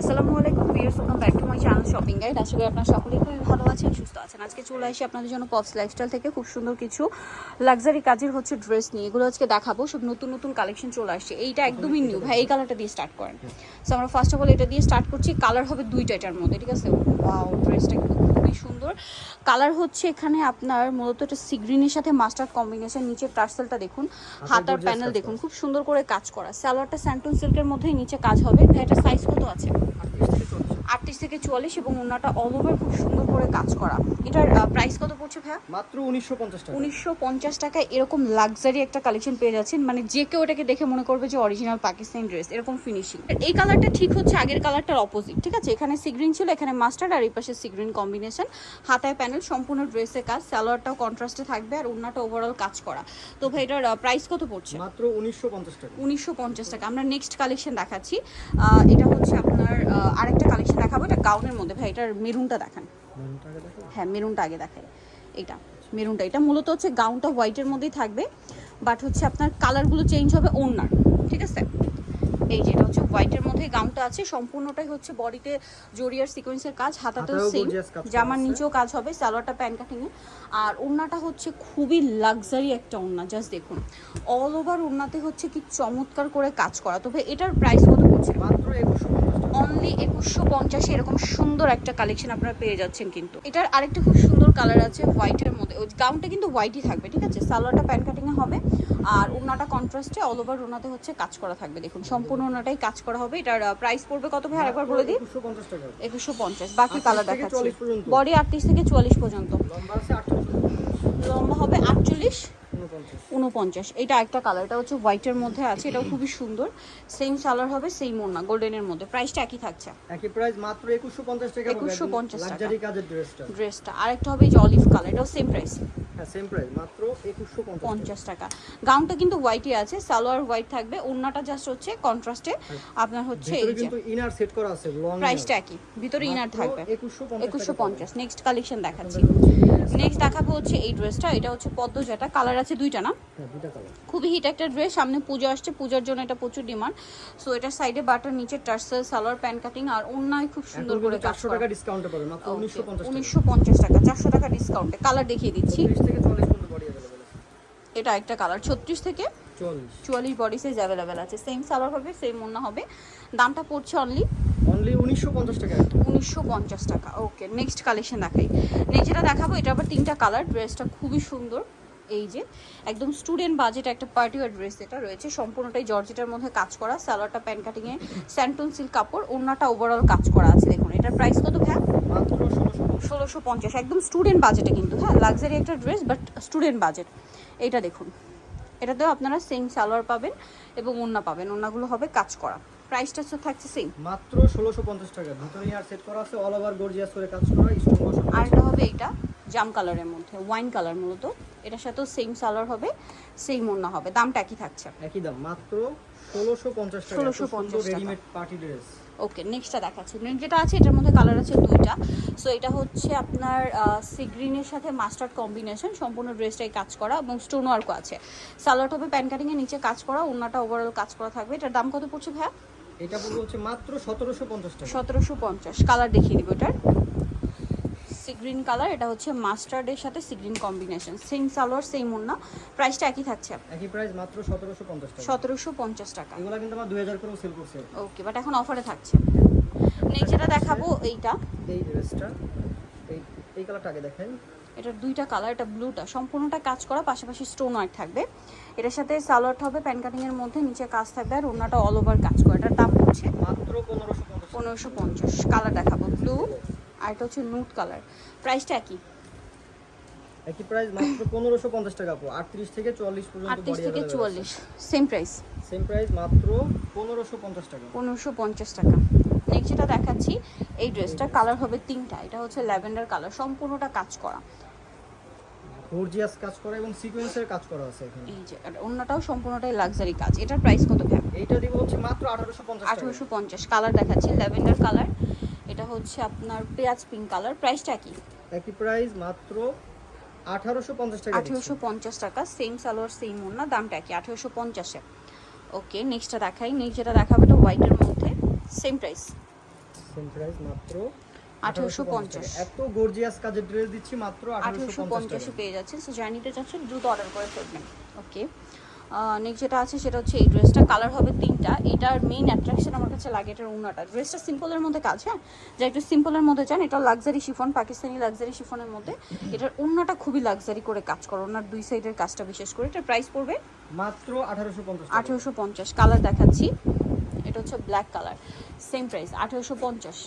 আসসালামু আলাইকুম viewers welcome back to my channel shopping guide আশা করি আপনারা সকলেই খুবই ভালো আছেন, সুস্থ আছেন। আজকে চলে আসি আপনাদের জন্য পপস লাইফস্টাইল থেকে। খুব সুন্দর কিছু লাক্সারি কাজের হচ্ছে ড্রেস নিয়ে। এগুলো আজকে দেখাবো। সব নতুন নতুন কালেকশন চলে আসছে। এইটা একদমই নিউ ভাই, এই কালারটা দিয়ে স্টার্ট করেন। সো আমরা ফার্স্ট অফ অল এটা দিয়ে স্টার্ট করছি। কালার হবে দুইটা এটার মধ্যে, ঠিক আছে? ড্রেসটা কিন্তু সুন্দর। কালার হচ্ছে এখানে আপনার মূলত এটা সিগ্রিনের সাথে মাস্টার কম্বিনেশন নিচে টার্সেলটা দেখুন হাতার gorgeous প্যানেল দেখুন খুব সুন্দর করে কাজ করা। সালোয়ারটা স্যান্টন সিল্কের মধ্যেই নিচে কাজ হবে। এটা সাইজ কত আছে? আটত্রিশ থেকে চুয়াল্লিশ এবং ওনাটা অল ওভার খুব সুন্দর করে কাজ করা। এটার প্রাইস কত পড়ছে ভাইয়া? মাত্র উনিশশো পঞ্চাশ টাকা। উনিশশো পঞ্চাশ টাকায় এরকম লাক্সারি একটা কালেকশন পেয়ে যাচ্ছেন। মানে যে কেউ এটাকে দেখে মনে করবে যে অরিজিনাল পাকিস্তানি ড্রেস এরকম ফিনিশিং এই কালারটা ঠিক হচ্ছে আগের কালারটার অপোজিট ঠিক আছে? এখানে সিগ্রিন ছিল এখানে মাস্টার্ড আর এই পাশে সিগ্রিন কম্বিনেশন হাতায় প্যানেল সম্পূর্ণ ড্রেসের কাজ স্যালোয়ারটাও কন্ট্রাস্টে থাকবে আর ওনাটা ওভারঅল কাজ করা। তো ভাই এটার প্রাইস কত পড়ছে? মাত্র উনিশশো পঞ্চাশ টাকা। উনিশশো পঞ্চাশ টাকা। আমরা নেক্সট কালেকশন দেখাচ্ছি। এটা হচ্ছে আপনার আরেকটা কালেকশন দেখাবো এটা গাউনের মধ্যে। ভাই এটার মেরুনটা দেখান। হ্যাঁ মেরুনটা আগে দেখাই। এটা মেরুনটা। এটা মূলত হচ্ছে গাউনটা হোয়াইটের মধ্যেই থাকবে বাট হচ্ছে আপনার কালারগুলো চেঞ্জ হবে ওনার ঠিক আছে? এই যে এটা হচ্ছে হোয়াইটের মধ্যে গাউনটা আছে। সম্পূর্ণটাই হচ্ছে বডিতে জরিয়ার সিকোয়েন্সের কাজ হাতায়ও সেম জামার নিচেও কাজ হবে সালোয়ারটা প্যান্ট কাটিং এ আর ওড়নাটা হচ্ছে খুবই লাক্সারি একটা ওড়না জাস্ট দেখুন। অল ওভার ওড়নাতে হচ্ছে কি চমৎকার করে কাজ করা। তবে এটার প্রাইস কত পড়ছে? মাত্র একুশশো অনলি একুশশো পঞ্চাশে এরকম সুন্দর একটা কালেকশন আপনারা পেয়ে যাচ্ছেন কিন্তু। এটার আরেকটা খুব সুন্দর কালার আছে হোয়াইটের মধ্যে। ওই গাউনটা কিন্তু হোয়াইটই থাকবে ঠিক আছে? সালোয়ারটা প্যান্ট কাটিংয়ে হবে। আর ওনাটা কন্ট্রাস্টে অল ওভার ওনাতে হচ্ছে কাজ করা থাকবে। দেখুন সম্পূর্ণ ওনাটাই কাজ করা হবে। এটার প্রাইস পড়বে কত ভাই? আরেকবার বলে দিই। একুশশো পঞ্চাশ বাকি 38 কালার দেখাচ্ছি। 40 পর্যন্ত। বডি আটত্রিশ থেকে চুয়াল্লিশ পর্যন্ত। লম্বা আছে আটশো লম্বা হবে আটচল্লিশ। উনপঞ্চাশ। এটা একটা কালার এটা হচ্ছে হোয়াইটের মধ্যে আছে এটাও খুবই সুন্দর। সেম কালার হবে সেম ওনা গোল্ডেনের মধ্যে। প্রাইসটা একই থাকছে। একই প্রাইস মাত্র একুশশো পঞ্চাশ টাকা 2150 টাকা। লাক্সারি কাজের ড্রেসটা ড্রেসটা আরেকটা হবে যে অলিভ কালার এটাও সেম প্রাইস হ্যাঁ সেম প্রাইস মাত্র টাকা। গাউনটা কিন্তু হোয়াইটই আছে সালোয়ার হোয়াইট থাকবে। ওড়নাটা জাস্ট হচ্ছে কন্ট্রাস্টে আপনার হচ্ছে এই কিন্তু ইনার সেট করা আছে লং প্রাইসটা একই। ভিতরে ইনার থাকবে। একুশশো একুশশো পঞ্চাশ। নেক্সট কালেকশন দেখাচ্ছি। নেক্সট দেখাবো হচ্ছে এই ড্রেসটা এটা হচ্ছে পদ্ম যেটা কালার আছে দুইটা না? হ্যাঁ খুবই হিট একটা ড্রেস সামনে পুজো আসছে। পূজার জন্য এটা প্রচুর ডিমান্ড সো এটার সাইডে বাটার নিচে টার্সেল সালোয়ার প্যান্ট কাটিং আর অন্যায় খুব সুন্দর করে কাজ চারশো টাকা ডিসকাউন্টে পাবে মাত্র উনিশশো পঞ্চাশ টাকা। উনিশশো পঞ্চাশ টাকা চারশো টাকা ডিসকাউন্টে কালার দেখিয়ে দিচ্ছি। থেকে পর্যন্ত বডি এটা একটা কালার ছত্রিশ থেকে চল্লিশ। চুয়াল্লিশ বডি সাইজ অ্যাভেলেবেল আছে। সেম সালোয়ার হবে সেম ওনা হবে। দামটা পড়ছে অনলি অনলি উনিশশো পঞ্চাশ টাকা উনিশশো পঞ্চাশ টাকা ওকে নেক্সট কালেকশন দেখাই। নেক্সট যেটা দেখাবো এটা আবার তিনটা কালার ড্রেসটা খুবই সুন্দর। এই যে একদম স্টুডেন্ট বাজেট একটা ড্রেস এটা রয়েছে সম্পূর্ণটাই জর্জেটার মধ্যে কাজ করা সালোয়ারটা প্যান্ট কাটিংয়ে স্যান্টন সিল্ক কাপড় ওড়নাটা ওভারঅল কাজ করা আছে দেখুন এটার প্রাইস কত ষোলোশো পঞ্চাশ। একদম স্টুডেন্ট বাজেটে কিন্তু হ্যাঁ লাক্সারি একটা ড্রেস বাট স্টুডেন্ট বাজেট এইটা দেখুন এটাতেও আপনারা সেম সালোয়ার পাবেন এবং ওড়না পাবেন ওড়নাগুলো হবে কাজ করা। প্রাইসটা তো থাকছে সেম মাত্র ষোলোশো পঞ্চাশ টাকা। ভিতরে ইয়ার সেট করা আছে অল ওভার গর্জিয়াস করে কাজ করা স্টোন আর এটা হবে এইটা জাম কালারের মধ্যে ওয়াইন কালার মূলত। এটার সাথেও সেম সালোয়ার হবে সেম ওড়না হবে। দামটা একই থাকছে। একই দাম মাত্র ষোলোশো পঞ্চাশ টাকা। 1650 রেডিমেড পার্টি ড্রেস ওকে নেক্সটটা দেখাচ্ছি। যেটা আছে এটার মধ্যে কালার আছে দুইটা। সো এটা হচ্ছে আপনার সিগ্রিনের সাথে মাস্টার্ড কম্বিনেশন সম্পূর্ণ ড্রেসটাই কাজ করা এবং স্টোন ওয়ার্কও আছে। সালোয়ার হবে প্যান কাটিংয়ের নিচে কাজ করা ওড়নাটা ওভারঅল কাজ করা থাকবে। এটার দাম কত পড়ছে ভাইয়া? এটা বলব হচ্ছে মাত্র সতেরোশো পঞ্চাশ টাকা। সতেরোশো পঞ্চাশ। কালার দেখিয়ে দিব এটার। সিগ্রিন কালার এটা হচ্ছে মাস্টার্ডের সাথে sea green combination same salwar same ওড়না। প্রাইসটা একই থাকছে একই প্রাইস মাত্র সতেরোশো পঞ্চাশ টাকা। সতেরোশো পঞ্চাশ টাকা। এগুলো কিন্তু আমার দুই হাজার করেও সেল করছে। ওকে বাট এখন অফারে থাকছে। নেক্সট যেটা দেখাবো এইটা। এই ড্রেসটা এই এই কালারটা আগে দেখেন। এটার দুইটা কালার এটা ব্লুটা সম্পূর্ণটা কাজ করা পাশাপাশি স্টোন ওয়ার্ক থাকবে। এটার সাথে সালোয়ারটা হবে প্যান কাটিং এর মধ্যে নিচে কাজ থাকবে আর ওনাটা অল ওভার কাজ করা। এটার দাম হচ্ছে মাত্র পনেরোশো পঞ্চাশ। কালার দেখাবো ব্লু আর এটা হচ্ছে নুট কালার প্রাইসটা একই? একই প্রাইস মাত্র পনেরোশো পঞ্চাশ টাকা আপু। আটত্রিশ থেকে চুয়াল্লিশ পর্যন্ত আটত্রিশ থেকে চুয়াল্লিশ সেম প্রাইস সেম প্রাইস মাত্র পনেরোশো পঞ্চাশ টাকা। পনেরোশো পঞ্চাশ টাকা। নেক্সট যেটা দেখাচ্ছি এই ড্রেসটা কালার হবে তিনটা। এটা হচ্ছে ল্যাভেন্ডার কালার সম্পূর্ণটা কাজ করা। গর্জিয়াস কাজ করা এবং সিকোয়েন্সের কাজ করা আছে এখানে। এই যে অন্যটাও সম্পূর্ণটাই লাক্সারি কাজ। এটার প্রাইস কত ভ্যাম এইটা দিব হচ্ছে মাত্র আঠারোশো পঞ্চাশ টাকা। আঠারোশো পঞ্চাশ। কালার দেখাচ্ছি ল্যাভেন্ডার কালার এটা হচ্ছে আপনার পেঁয়াজ পিঙ্ক কালার প্রাইসটা কি? একই প্রাইস মাত্র আঠারোশো পঞ্চাশ টাকা আঠেরোশো পঞ্চাশ টাকা। সেম সালোয়ার সেম ওনা দামটা কি? আঠেরোশো পঞ্চাশে। ওকে নেক্সটটা দেখাই। নেক্সট যেটা দেখাবে এটা হোয়াইটের মধ্যে। সেম প্রাইস সেম প্রাইস মাত্র 1850 এত গর্জিয়াস কাজের ড্রেস দিচ্ছি মাত্র আঠেরোশো 1850 পঞ্চাশে পেয়ে যাচ্ছেন। সো যারা নিতে চাচ্ছেন দ্রুত অর্ডার করে ফেলবেন। ওকে নেক্সট যেটা আছে সেটা হচ্ছে এই ড্রেসটা কালার হবে তিনটা। এটার মেইন অ্যাট্রাকশন আমার কাছে লাগে এটার উনাটা ড্রেসটা সিম্পলের মধ্যে কাজ হ্যাঁ? যা একটু সিম্পলের মধ্যে চান এটা লাক্সারি শিফন পাকিস্তানি লাক্সারি শিফনের মধ্যে। এটার উন্নাটা খুবই লাক্সারি করে কাজ করো। ওনার দুই সাইডের কাজটা বিশেষ করে। এটার প্রাইস পড়বে মাত্র 1850 টাকা আঠেরোশো পঞ্চাশ। কালার দেখাচ্ছি। এটা হচ্ছে ব্ল্যাক কালার সেম প্রাইস আঠেরোশো পঞ্চাশ।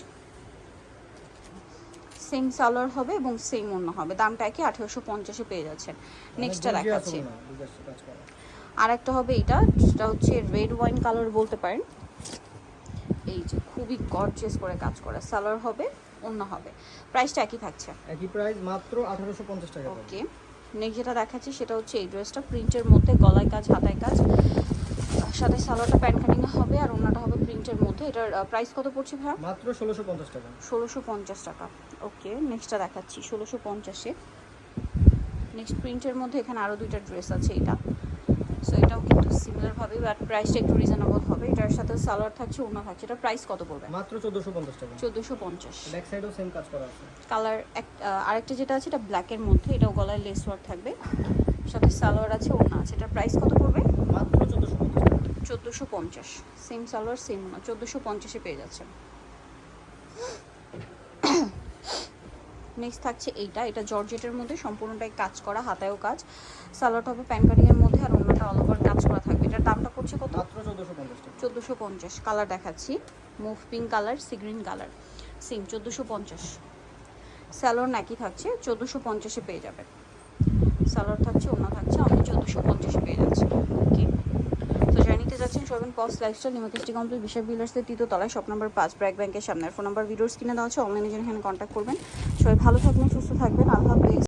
সেম সালোয়ার হবে এবং সেম অন্য হবে। দামটা একই আঠেরোশো পঞ্চাশে পেয়ে যাচ্ছেন। নেক্সটটা মানে দেখাচ্ছি। আর একটা হবে এটা সেটা হচ্ছে রেড ওয়াইন কালার বলতে পারেন। এই যে খুবই গর্জিয়াস করে কাজ করা। সালোয়ার হবে অন্য হবে। প্রাইসটা একই থাকছে। একই প্রাইস মাত্র 1850 টাকা। ওকে নেক্সট যেটা দেখাচ্ছি সেটা হচ্ছে এই ড্রেসটা প্রিন্টের মধ্যে গলায় কাজ হাতায় কাজ। সাথে সালোয়ারটা প্যান্ট কাটিং হবে আর অন্যটা হবে প্রিন্টের মধ্যে এটার প্রাইস কত পড়ছে ভাইয়া? মাত্র 1650 টাকা। ষোলোশো পঞ্চাশ টাকা। ওকে নেক্সটটা দেখাচ্ছি ষোলোশো পঞ্চাশে। নেক্সট প্রিন্টের মধ্যে এখানে আরও দুইটা ড্রেস আছে এটা। সো এটাও কিন্তু সিমিলারভাবে বাট প্রাইসটা একটু রিজনেবল হবে। এটার সাথে সালোয়ার থাকছে ওনা থাকছে। এটার প্রাইস কত পড়বে? মাত্র 1450 টাকা। চোদ্দোশো পঞ্চাশ। ব্যাক সাইডেও সেম কাজ করা আছে। কালার এক আরেকটা যেটা আছে এটা ব্ল্যাকের মধ্যে এটাও গলায় লেস ওয়ার্ক থাকবে। সাথে সালোয়ার আছে ওনা আছে। এটার প্রাইস কত পড়বে? মাত্র 1450 চোদ্দোশো পঞ্চাশ। সেম সালোয়ার সেম ওনা চোদ্দোশো পঞ্চাশে পেয়ে যাচ্ছেন। নেক্সট থাকছে এইটা। এটা জর্জেটের মধ্যে সম্পূর্ণটাই কাজ করা হাতায়ও কাজ। সালোয়ারটা হবে প্যান কাটিংয়ের মধ্যে আর অন্যটা অল ওভার কাজ করা থাকবে। এটার দামটা পড়ছে কত? মাত্র 1450 টাকা। চোদ্দোশো পঞ্চাশ। কালার দেখাচ্ছি। Mauve pink colour sea green colour same চোদ্দোশো পঞ্চাশ। স্যালোর নাকি থাকছে চোদ্দোশো পঞ্চাশে পেয়ে যাবেন। স্যালোর থাকছে অন্য থাকছে আপনি চোদ্দোশো পঞ্চাশে পেয়ে যাচ্ছেন। ওকে যাচ্ছেন সবেন পস লাইফস্টাইল নিমাকিস্টি কমপ্লিট, বিশাল বিলার্সের তলায়, শপ নাম্বার পাঁচ, ব্র্যাক ব্যাংকের সামনে ফোন নাম্বার ভিডিওস কিনে দেওয়া আছে অনলাইনে যেন এখানে কন্ট্যাক্ট করবেন। সবাই ভালো থাকবেন, সুস্থ থাকবেন। আল্লাহ হাফেজ।